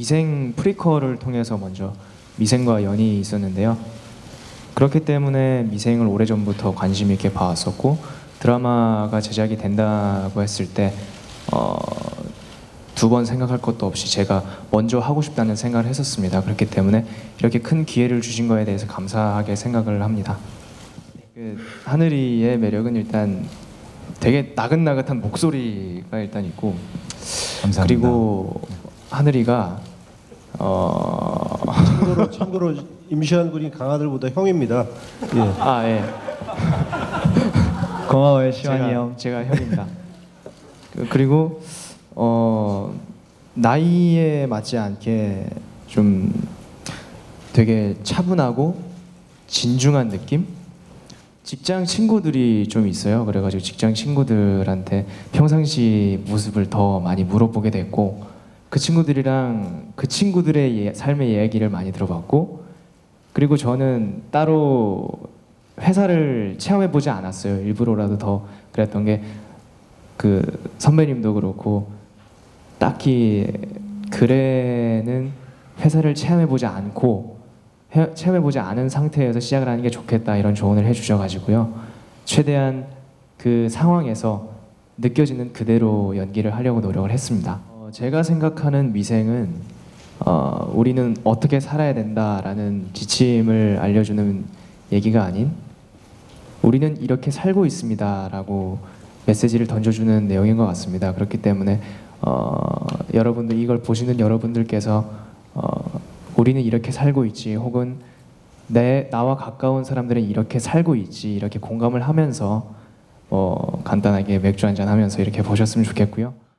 미생 프리퀄을 통해서 먼저 미생과 연이 있었는데요. 그렇기 때문에 미생을 오래전부터 관심 있게 봐왔었고 드라마가 제작이 된다고 했을 때 어, 두번 생각할 것도 없이 제가 먼저 하고 싶다는 생각을 했었습니다. 그렇기 때문에 이렇게 큰 기회를 주신 거에 대해서 감사하게 생각을 합니다. 그 하늘이의 매력은 일단 되게 나긋나긋한 목소리가 일단 있고 감사합니다. 그리고 하늘이가 어... 참고로, 참고로 임시완 군이 강아들보다 형입니다. 예. 아 예. 고마워요 시환이 제가, 형. 제가 형입니다. 그- 그리고 어 나이에 맞지 않게 좀 되게 차분하고 진중한 느낌? 직장 친구들이 좀 있어요. 그래가지고 직장 친구들한테 평상시 모습을 더 많이 물어보게 됐고 그 친구들이랑 그 친구들의 예- 삶의 이야기를 많이 들어봤고 그리고 저는 따로 회사를 체험해 보지 않았어요. 일부러라도 더 그랬던 게 그 선배님도 그렇고 딱히 글에는 회사를 체험해 보지 않고 해- 체험해 보지 않은 상태에서 시작을 하는 게 좋겠다 이런 조언을 해주셔 가지고요. 최대한 그 상황에서 느껴지는 그대로 연기를 하려고 노력을 했습니다. 어, 제가 생각하는 미생은 어, 우리는 어떻게 살아야 된다라는 지침을 알려주는 얘기가 아닌 우리는 이렇게 살고 있습니다라고 메시지를 던져주는 내용인 것 같습니다. 그렇기 때문에 어, 여러분들 이걸 보시는 여러분들께서 어, 우리는 이렇게 살고 있지 혹은 내 나와 가까운 사람들은 이렇게 살고 있지 이렇게 공감을 하면서 어, 간단하게 맥주 한잔 하면서 이렇게 보셨으면 좋겠고요.